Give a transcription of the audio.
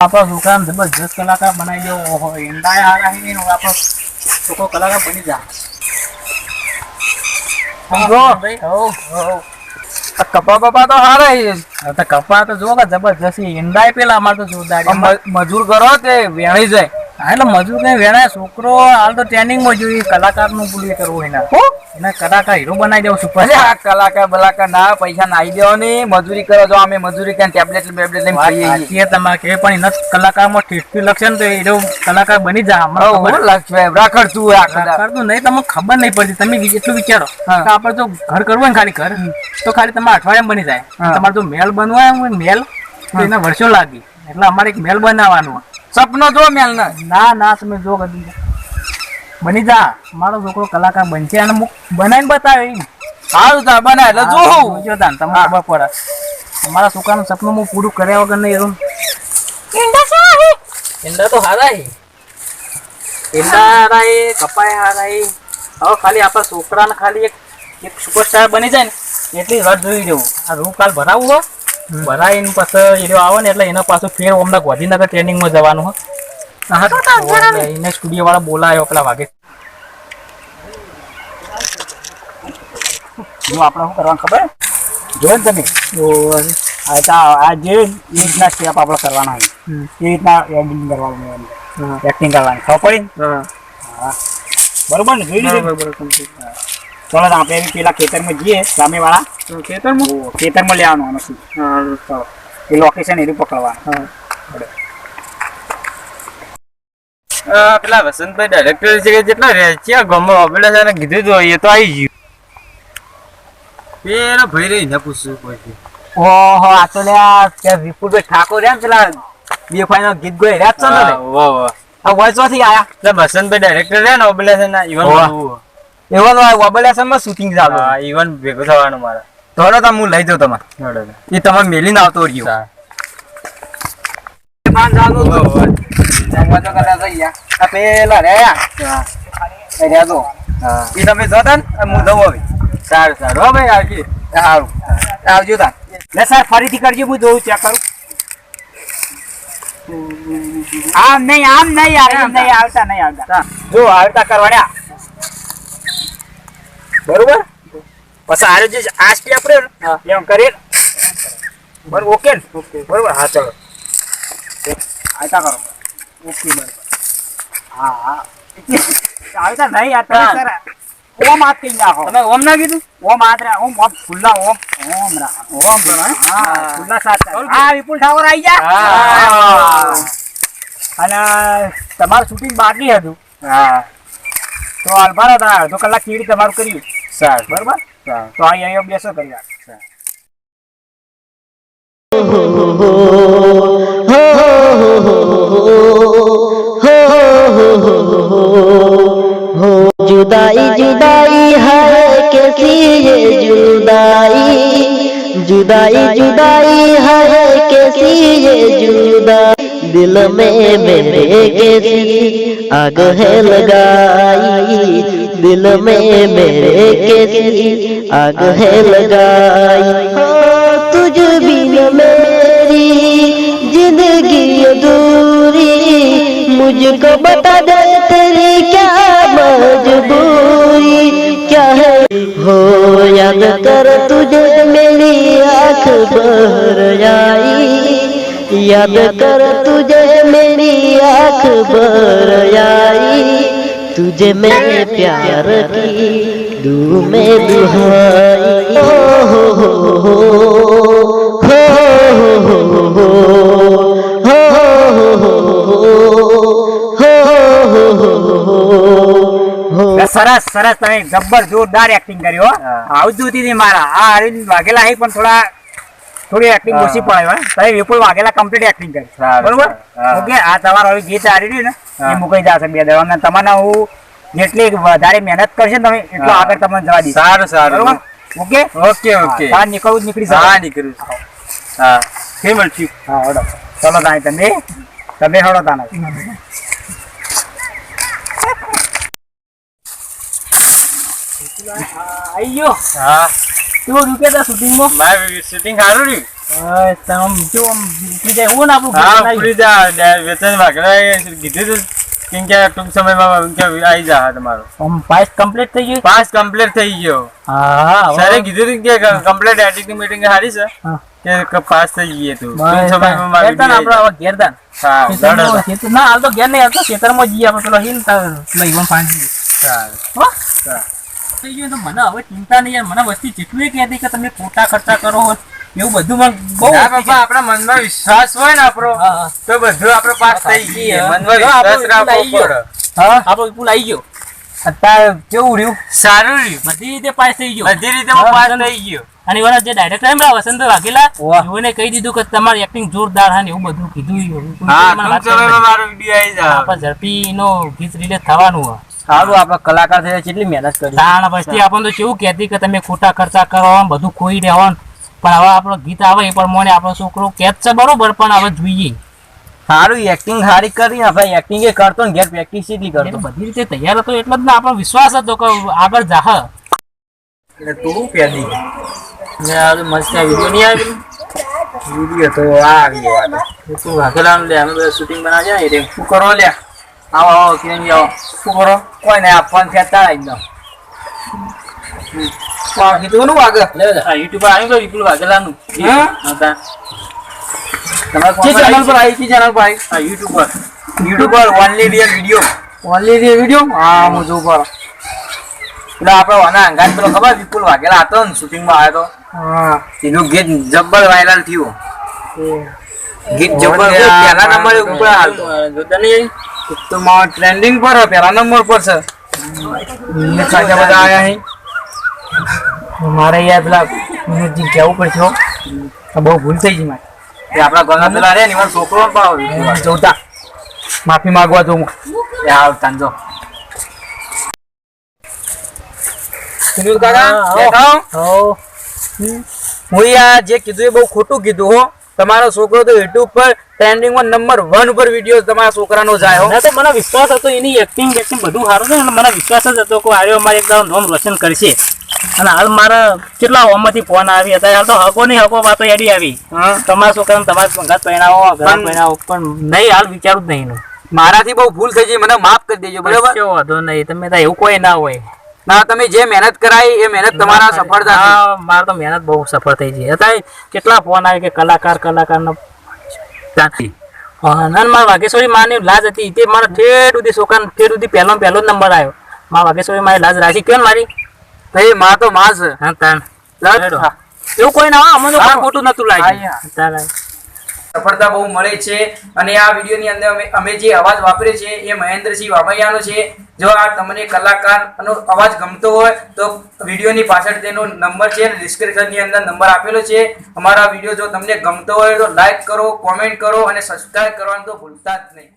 આપણો દુકાન જબરજસ્ત કલાકાર બનાવી દેવો. ઓહો ઈંડા હારા હી નો આપણો છોકરો કલાકાર બની જા. કપા બપા તો હારા કપા તો જો કે જબરજસ્ત ઈંડા પેલા અમારે તો જોરદાર. મજૂર કરો તે વેણી જાય? હા એટલે મજૂર ને વેણા છોકરો હાલ તો ટ્રેનિંગમાં જોઈએ કલાકારનું પૂરું કરવું એના. એના કલાકાર હીરો બનાવી દેવું આ કલાકાર બલાકાર ના પૈસા નાઈ દેવાની મજૂરી કરો જો અમે મજૂરી કરીને ટેબ્લેટ બેબ્લેટ લઈને ખાઈએ. છીએ. તમારે કે પણ એના કલાકારમાં ઠીકથી લખશે ને તો એ હીરો કલાકાર બની જા હમણાં લક્ષ રાખડ તું રાખડ તું નહીં તમને ખબર નહીં પડતી. તમે એટલું વિચારો. આપણે જો ઘર કરવું હોય ને ખાલી ઘર તો ખાલી તમારે અઠવાડિયામાં બની જાય. તમારે જો મેલ બનવા હોય મેલ તો એના વર્ષો લાગી. એટલે અમારે એક મેલ બનાવવાનું સપનો જો મેલને. ના ના તમે જો કદી. બની જા. મારો છોકરો કલાકાર બનશે અને મુક બનાવીને બતાવે. સારું તા બના એટલે જોઉં જોજો તાન, તમને ખબર પડે. અમારા છોકરાનું સપનું હું પૂરું કર્યા વગર નહીં એનું ઈંડા તો હારા હે. ઈંડા હારા હે કપાય હારા હે. હવે ખાલી આપણા છોકરાને ખાલી એક એક સુપરસ્ટાર બની જાય ને એટલી રાત જોઈ જવું આ રૂમ કાલ ભરાવું હો. ભરાઈને પછી એ આવે ને એટલે એના પાછું ફેર હમણાં ગાંધીનગર ટ્રેનિંગમાં જવાનું હો. એને સ્ટુડિયો વાળા બોલાયો પેલા વાગે. જો આપણે શું કરવાનું ખબર? જો ને તમે? આ જે રીતના સ્ટેપ આપણે કરવાના હોય એ રીતના એડિટિંગ કરવાનું એક્ટિંગ કરવાની. ખબર પડી? હા. બરોબર ને? જોઈ લીધું? હા. ચલો આપણે બી પેલા ખેતરમાં જઈએ સામે વાળા ખેતરમાં? ખેતરમાં લેવાનું આનું શું? ચલો. એ લોકેશન એનું પકડવાનું. પેલા વસંતભાઈ ડાયરેક્ટર છે કે જેટલા રહે છે ગામમાં વાપરેલા છે કીધું તો એ તો આવી ગયું. પેલો ભાઈ રહી ને પૂછવું પછી ઓહો આ તો લે ત્યાં વિપુલભાઈ ઠાકોર રહ્યા ને પેલા બે ફાઈનલ ગીત ગોઈ રહ્યા છે ને વાહ વાહ. આ વોઇસમાંથી આયા. એટલે વસંતભાઈ ડાયરેક્ટર રહ્યા ને ઓબલા છે ના. બધું. એવો તો વબલાસનમાં શૂટિંગ ચાલુ હા ઈવન ભેગો થવાનો મારા. ધોરો તો હું લઈ જાઉં તમારે. એ તમે મેલીને આવતો રહ્યો. તમે ફરીથી કરજો હું જોઉં ચેક કરું. આમ નહીં આમ નહીં આવતા નહીં આવતા. જો આવતા કરવાના બરોબર? પછી આરે જે આ સ્ટી આપણે? એમ કરી બરોબર ઓકે ને? બરોબર? હા ચલો. આવતા કરો. ઓકે બરોબર. હા હા. આવતા નહીં આ તમે સર ઓમ હાથ કઈ નાખો. તમે ઓમ ના કીધું? ઓમ હાથ રા ઓમ ઓમ ખુલ્લા ઓમ. ઓમ રા ઓમ હા ખુલ્લા હા વિપુલ ઠાકોર આવી જા હા. અને તમારું શૂટિંગ બાકી હતું. હા. તો અલભાર હતા અડધો કલાક કેવી તમારું કર્યું? સારું બરોબર સારું તો અહીં અહીંયા બેસો કરી વાર जुदाई जुदाई है कैसी ये जुदाई जुदाई जुदाई है कैसी ये जुदाई दिल में मेरे कैसी आग है लगाई दिल में मेरे कैसी आग है लगाई। हाँ, तुझ बिन मेरी ज़िंदगी अधूरी मुझको बता दे तेरी क्या मजबूरी। क्या है? हो याद कर तुझे मेरी आँख भर आई। याद कर तुझे मेरी आँख भर आई। तुझे मैं प्यार की दू में दुहाई हो हो हो हो हो हो हो સરસ સરસ તમે જબ્બર જોરદાર એક્ટિંગ કર્યો હો. હા. આવતું હતી મારા આ અરવિંદ વાઘેલા હે પણ થોડા થોડી એક્ટિંગ ઓછી પડે હો. તમે વિપુલ વાઘેલા કમ્પ્લીટ એક્ટિંગ કરી. બરોબર? ઓકે આ તમારે હવે ગીત આવી રહ્યું ને એ મુકાઈ જશે બે દવા અને તમને હું જેટલી વધારે મહેનત કરશે તમે એટલો આગળ તમને જવા દઈશ. સારું સારું. ઓકે? Okay okay. હા, નીકળવું જ નીકળી હા નીકળ્યું. હા. કેમ મળશું. હા ઓડો ચલો તાઈ તમે. તમે હળો તાના. આઈ ગયો. હા. કેવું રૂકે તા શૂટિંગમાં? મારે શૂટિંગ સારું રહ્યું. જો આમ ઉતરી જાય હું ને આપણું હા જા કીધું કેમ કે ટૂંક સમયમાં કે આવી જા તમારો. આમ પાસ કમ્પ્લીટ થઈ ગયું? પાસ કમ્પ્લીટ થઈ ગયો. હા સરે કીધું કે કમ્પ્લીટ એડિટિંગ મીટિંગ સારી છે. કે પાસ થઈ ગઈ તું. ટૂંક સમયમાં મારી આપણે. હા ના હાલ તો ગેર નહીં હાલ તો ખેતરમાં જઈએ આપણે પેલો હિલ પેલો ઈવન પાંચી સારું. હો? થઈ ગયું તો મને હવે ચિંતા નહીં યાર. મને વસ્તી જેટલું કહેતી કે તમે ખોટા ખર્ચા કરો હો એવું બધું મને બહુ બાપા આપણા મનમાં વિશ્વાસ હોય ને આપણો. તો બધું આપણો પાસ થઈ ગઈએ મનમાં વિશ્વાસ રાખવો પડે. હા? આપણો પુલ આવી ગયો. અત્યારે કેવું રહ્યું? સારું રહ્યું. બધી રીતે પાસ થઈ ગયો. બધી રીતે પાસ થઈ ગયો. અને એવાના જે ડાયરેક્ટર એમ વસંત વાઘેલા એને કહી દીધું કે તમારી એક્ટિંગ જોરદાર હા ને એવું બધું કીધું. હા મારો વીડિયો આવી જાય ઝડપી નો ગીત રિલીઝ થવાનું હોય. સારું આપણે કલાકાર થયા કેટલી મહેનત કરી. તાણ પછી આપણને તો કેવું કહેતી કે તમે ખોટા ખર્ચા કરો આમ બધું ખોઈ રહેવાનું પણ હવે આપણો ગીત આવે એ પ્રમાણે આપણો છોકરો કહે છે બરોબર પણ હવે જોઈએ. સારું એક્ટિંગ સારી કરી આપણે એક્ટિંગ એ કરતો ને ઘેર પ્રેક્ટિસ એટલી કરતો. બધી રીતે તૈયાર હતો એટલે જ ને આપણો વિશ્વાસ હતો કે આગળ જાહ એટલે તું પેદી ને આ મસ્ત વીડિયો નહીં આવી? વીડિયો તો આ આવી ગયો તું વાઘેલા લે અમે બધા શૂટિંગ બનાવ્યા એ શું કરો લ્યા. આવો આવો કિરણ આવો શું કરો? કોઈ નહીં આપવાનું ખેતા એકદમ કીધું યુટ્યુબ આવ્યું વિપુલ વાઘેલાનું? હા? હતા. તમારે કી channel પર આવી કી ચેનલ પર આવી. યુટ્યુબ પર. યુટ્યુબ પર only real video only real video હા હું જોઉં પર એટલે આપણે આના અંગાત પેલો ખબર વિપુલ વાઘેલા હતો ને શૂટિંગમાં આવ્યો હતો હા. એનું ગીત જબ્બર વાયરલ થયું. ગીત જબ્બર પહેલા નંબર ઉપર હાલતો. જોતા નહીં. તો મારો ટ્રેન્ડિંગ પર હે, પહેલા નંબર પર છે. ખાસા બધા આયા અહીં મારે યાર પેલા વિનોદજી કહેવું પડશે. આ બહુ ભૂલ થઈ ગઈ મારે. એ આપણા ગંગા પેલા રે ને છોકરો પણ. જોતા. માફી માંગવા તો હું. એ તાંજો સુનિલ કાકા હું યાર જે કીધું એ બહુ ખોટું કીધું હો. તમારો છોકરો તો યુટ્યુબ પર ટ્રેન્ડિંગમાં નંબર વન પર વીડિયો તમારા છોકરાનો જાય હો. ના તો મને વિશ્વાસ હતો એની એક્ટિંગ એક્ટિંગ બધું સારું છે ને મને વિશ્વાસ જ હતો કે આર્યો અમારે એકદમ નોમ રોશન કરશે. અને હાલ મારા કેટલા ઓમાંથી ફોન આવી હતા હાલ તો હકો નહીં હકો વાતો એડી આવી. હા. તમારા છોકરાને તમારે પંગાત પહેરાવો ઘર પહેરાવો પણ નહીં હાલ વિચારું જ નહીં મારાથી બહુ ભૂલ થઈ ગઈ મને માફ કરી દેજો બરાબર? વાંધો નહીં તમે એવું કોઈ ના હોય. ના તમે જે મહેનત કરાઈ એ મહેનત તમારા સફળતા. મારે તો મહેનત બહુ સફળ થઈ ગઈ અત્યારે કેટલા ફોન આવે કે કલાકાર કલાકારનો હા ના મારા વાઘેશ્વરી માની લાજ હતી. તે મારા ઠેઠ સુધી છોકરા ઠેઠ સુધી પહેલો પહેલો જ નંબર આવ્યો. મારા વાઘેશ્વરી મારી લાજ રાખી. કેમ મારી? એ માં તો માં છે. હા તાન એવું કોઈ ના અમને તો ખોટું નતું લાગ્યું. યા. સફળતા બહુ મળે છે. અને આ વિડીયોની અંદર અમે અમે જે અવાજ વાપરીએ છીએ એ મહેન્દ્રસિંહ વામૈયાનો છે. જો આ તમને કલાકારનો અવાજ ગમતો હોય, તો વિડીયોની પાછળ તેનો નંબર છે ડિસ્ક્રિપ્શનની અંદર નંબર આપેલો છે. અમારા વીડિયો જો તમને ગમતો હોય તો લાઈક કરો કોમેન્ટ કરો અને સબસ્ક્રાઈબ કરવાનું તો ભૂલતા જ નહીં.